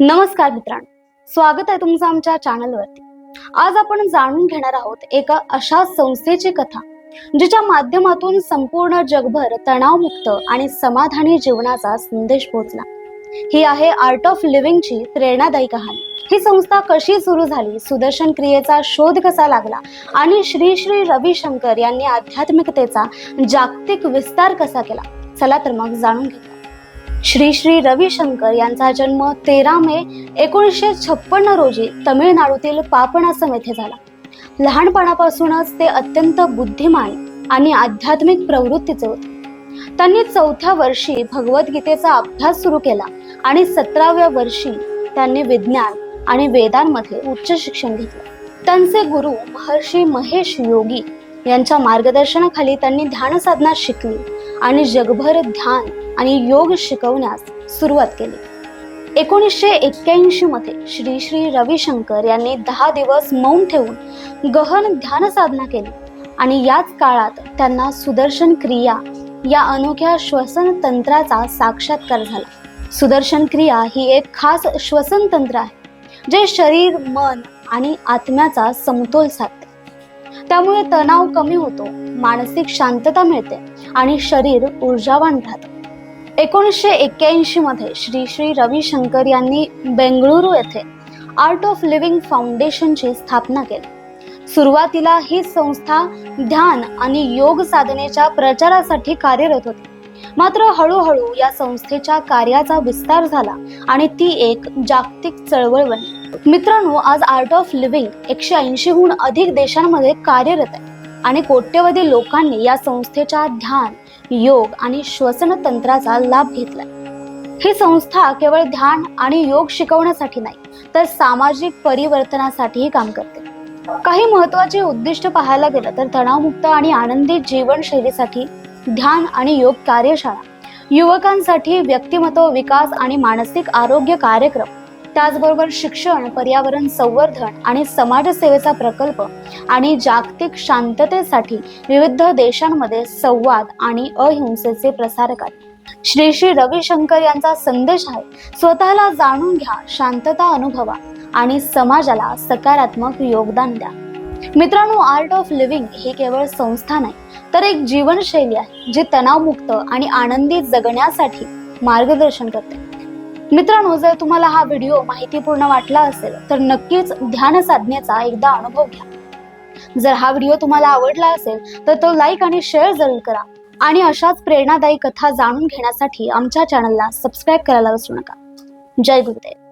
नमस्कार मित्रांनो. स्वागत आहे तुमचं आमच्या चॅनलवरती. आज आपण जाणून घेणार आहोत एका अशा संस्थेची कथा जिच्या माध्यमातून संपूर्ण जगभर तणावमुक्त आणि समाधानी जीवनाचा संदेश पोहोचला. ही आहे आर्ट ऑफ लिव्हिंगची प्रेरणादायी कहाणी. ही संस्था कशी सुरू झाली सुदर्शन क्रियेचा शोध कसा लागला आणि श्री श्री रविशंकर यांनी आध्यात्मिकतेचा जागतिक विस्तार कसा केला? चला तर मग जाणून घेऊया. श्री श्री रविशंकर यांचा जन्म तेरा मे एकोणीसशे छप्पन्न रोजी तमिळनाडूतील पापणासम येथे झाला. लहानपणापासूनच ते अत्यंत बुद्धिमान आणि आध्यात्मिक प्रवृत्तीचे होते. त्यांनी चौथ्या वर्षी भगवद्गीतेचा अभ्यास सुरू केला आणि सतराव्या वर्षी त्यांनी विज्ञान आणि वेदांमध्ये उच्च शिक्षण घेतलं. त्यांचे गुरु महर्षी महेश योगी यांच्या मार्गदर्शनाखाली त्यांनी ध्यानसाधना शिकली. आणि जगभर ध्यान आणि योग शिकवण्यास सुरुवात केली. एकोणीसशे एक्क्याऐंशी मध्ये श्री श्री रविशंकर यांनी दहा दिवस मौन ठेवून गहन ध्यान साधना केली आणि याच काळात त्यांना सुदर्शन क्रिया या अनोख्या श्वसन तंत्राचा साक्षात्कार झाला. सुदर्शन क्रिया ही एक खास श्वसन तंत्र आहे जे शरीर मन आणि आत्म्याचा समतोल साधते. त्यामुळे तणाव कमी होतो मानसिक शांतता मिळते आणि शरीर ऊर्जावान राहतं. एकोणीसशे एक्क्याऐंशी मध्ये श्री श्री रविशंकर यांनी बेंगळुरू येथे आर्ट ऑफ लिव्हिंग फाउंडेशनची स्थापना केली. सुरुवातीला ही संस्था ध्यान आणि योग साधनेच्या प्रचारासाठी कार्यरत होती. मात्र हळूहळू या संस्थेच्या कार्याचा विस्तार झाला आणि ती एक जागतिक चळवळ बनली. मित्रांनो आज आर्ट ऑफ लिव्हिंग एकशे ऐंशीहून अधिक देशांमध्ये कार्यरत आहे आणि कोट्यवधी लोकांनी या संस्थेच्या ध्यान योग आणि श्वसन तंत्राचा लाभ घेतलाय. ही संस्था केवळ ध्यान आणि योग शिकवण्यासाठी नाही तर सामाजिक परिवर्तनासाठीही काम करते. काही महत्वाची उद्दिष्ट पाहायला गेलं तर तणावमुक्त आणि आनंदी जीवनशैलीसाठी ध्यान आणि योग कार्यशाळा. युवकांसाठी व्यक्तिमत्व विकास आणि मानसिक आरोग्य कार्यक्रम. त्याचबरोबर शिक्षण पर्यावरण संवर्धन आणि समाजसेवेचा प्रकल्प आणि जागतिक शांततेसाठी विविध देशांमध्ये संवाद आणि अहिंसेचे प्रसारक आहेत श्री श्री रविशंकर यांचा संदेश आहे स्वतःला जाणून घ्या शांतता अनुभवा आणि समाजाला सकारात्मक योगदान द्या. मित्रांनो आर्ट ऑफ लिव्हिंग ही केवळ संस्था नाही तर एक जीवनशैली आहे जी तणावमुक्त आणि आनंदी जगण्यासाठी मार्गदर्शन करते. मित्रांनो जर तुम्हाला हा व्हिडिओ माहितीपूर्ण वाटला असेल तर नक्कीच ध्यान साधनेचा एकदा अनुभव घ्या. जर हा व्हिडिओ तुम्हाला आवडला असेल तर तो लाईक आणि शेअर जरूर करा. आणि अशाच प्रेरणादायी कथा जाणून घेण्यासाठी आमच्या चॅनलला सबस्क्राईब करायला विसरू नका. जय गुरुदेव.